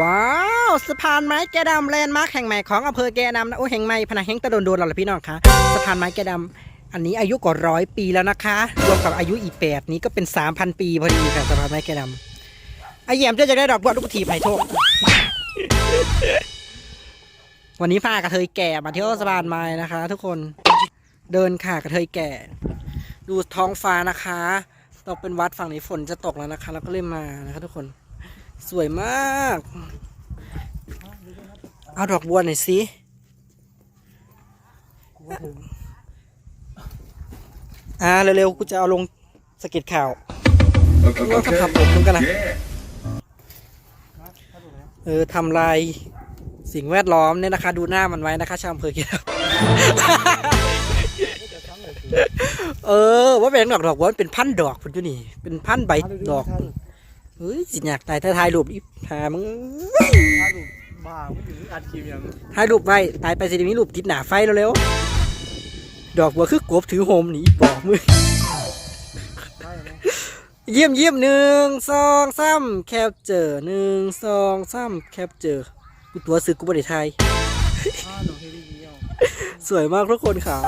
ว้าวสะพานไม้แกดำแลนด์มาร์คแห่งใหม่ของอำเภอแกดำนะโอ้แห่งใหม่พนักแห่งตะโดนโดนเราละพี่น้องคะสะพานไม้แกดำอันนี้อายุกว่าร้อยปีแล้วนะคะรวมกับอายุอีแปดนี้ก็เป็นสามพันปีพอดีค่ะสะพานไม้แกดำไอเยี่ยมจ้าจะได้ดอกบัวลูกทีไปโทษวันนี้พากระเทยแก่มาเที่ยวสะพานไม้นะคะ ทุกคนเดินค่ะกระเทยแก่ ดูท้องฟ้านะคะตกเป็นวัดฝั่งนี้ฝนจะตกแล้วนะคะ แล้วก็เริ่มมานะคะทุกคน สวยมาก เอาดอกบัวหน่อยสิอ่าเร็วๆกูจะเอาลงสก็ตข่าวว่าขับผมมึงกันนะเออทำลายสิ่งแวดล้อมเนี่ยนะคะ ดูหน้ามันไว้นะคะชาวอำเภอเกียวเออ ว่าเป็นดอกดอกว่ามันเป็นพันดอกพุ่นอยู่นี่ เป็นพันใบดอก เฮ้ยสิอยากตายถ้าถ่ายรูปอีหามึงบ้าไม่ถึงอัดคลิปยังถ่ายรูปไว้ตายไปสิได้มีรูปติดหนาไฟเร็วๆดอกบัวคือกบถือโฮมหนีบอกมือได้ไหมเยี่ยมเยี่ยมหนึ่งสองสามแคปเจอหนึ่งสองสามแคปเจอกูตัวซื้อกูบริไทยอ้าวหนูเฮลี่เดียว สวยมากทุกคนค่ะ